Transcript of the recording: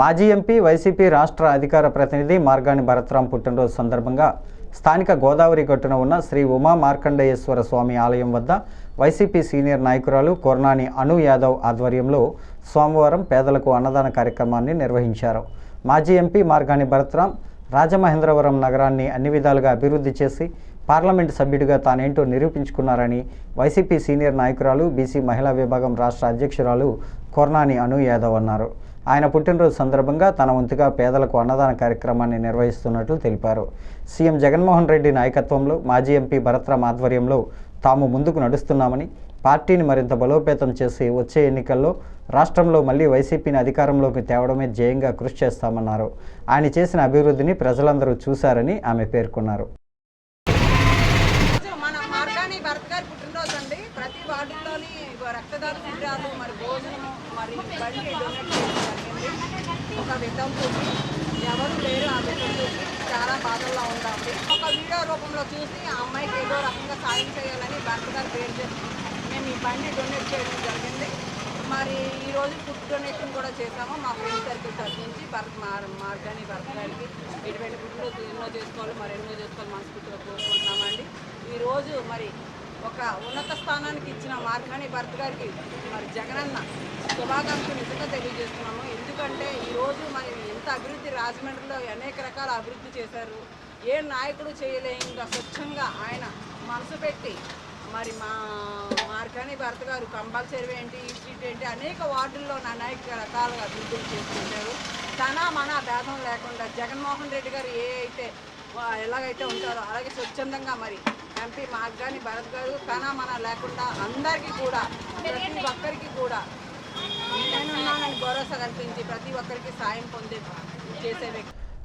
మాజీ MP YCP రాష్ట్ర అధికార ప్రతినిధి మార్గాని భరత్రాం పుట్టినరోజు సందర్భంగా స్థానిక గోదావరి గట్టున ఉన్న శ్రీ ఉమా మార్కండేయేశ్వర స్వామి ఆలయం వద్ద వైసీపీ సీనియర్ నాయకురాలు కొర్నాని అను యాదవ్ ఆధ్వర్యంలో సోమవారం పేదలకు అన్నదాన కార్యక్రమాన్ని నిర్వహించారు. మాజీ ఎంపీ మార్గాని భరత్రాం రాజమహేంద్రవరం నగరాన్ని అన్ని విధాలుగా అభివృద్ధి చేసి పార్లమెంటు సభ్యుడిగా తానేంటో నిరూపించుకున్నారని వైసీపీ సీనియర్ నాయకురాలు బీసీ మహిళా విభాగం రాష్ట్ర అధ్యక్షురాలు కొర్నాని అను యాదవ్ అన్నారు. ఆయన పుట్టినరోజు సందర్భంగా తన వంతుగా పేదలకు అన్నదాన కార్యక్రమాన్ని నిర్వహిస్తున్నట్లు తెలిపారు. సీఎం జగన్మోహన్ రెడ్డి నాయకత్వంలో మాజీ ఎంపీ భరత్రామ్ ఆధ్వర్యంలో తాము ముందుకు నడుస్తున్నామని పార్టీని మరింత బలోపేతం చేసి వచ్చే ఎన్నికల్లో రాష్ట్రంలో మళ్ళీ వైసీపీని అధికారంలోకి తేవడమే ధ్యేయంగా కృషి చేస్తామన్నారు. ఆయన చేసిన అభివృద్ధిని ప్రజలందరూ చూశారని ఆమె పేర్కొన్నారు రోజు మన మార్గాని భరత్ గారి పుట్టినరోజు అండి ప్రతి వార్డుల్లోని రక్తదాన శిబిరాలు మరి భోజనం మరి బండి డొనేట్ చేయడం జరిగింది. ఒక విధంతో ఎవరు లేరు ఆ విధంతో చాలా బాధల్లో ఉండాలి ఒక వీడియో రూపంలో చూసి ఆ అమ్మాయికి ఏదో రకంగా సాయం చేయాలని భర్త గారు పేరు చేసి మేము ఈ బండి డొనేట్ చేయడం జరిగింది. మరి ఈ రోజు ఫుడ్ డొనేషన్ కూడా చేసాము మా ఫ్రెండ్ సర్కిల్ తగ్గించి భర్త భరత్ మార్ మార్గాని భరత్ గారికి ఎటువంటి పుట్టినరోజు ఎన్నో చేసుకోవాలి మరి ఎన్నో చేసుకోవాలి మనస్ఫూర్తిగా కోరుకుంటున్నామండి. ఈరోజు మరి ఒక ఉన్నత స్థానానికి ఇచ్చిన మార్గాని భర్త గారికి మరి జగనన్న శుభాకాంక్షలు నిజంగా తెలియజేస్తున్నాము. ఎందుకంటే ఈరోజు మరి ఎంత అభివృద్ధి రాజమండ్రిలో అనేక రకాల అభివృద్ధి చేశారు. ఏ నాయకుడు చేయలేని స్వచ్ఛంగా ఆయన మనసు పెట్టి మరి మా మార్గాని భర్త గారు కంపల్సరీ ఏంటి ఈ స్ట్రీట్ ఏంటి అనేక వార్డుల్లో అనేక రకాలుగా అభివృద్ధులు చేసుకుంటారు తన మన భేదం లేకుండా జగన్మోహన్ రెడ్డి గారు ఏ అయితే ఎలాగైతే ఉంటారో అలాగే స్వచ్ఛందంగా మరి ఎంపీ మార్గాని భరత్ గారు తన మన లేకుండా అందరికీ కూడా ప్రతి ఒక్కరికి కూడా నేనున్నానని భరోసా కల్పించి ప్రతి ఒక్కరికి సాయం పొందే చేసే వ్యక్తి.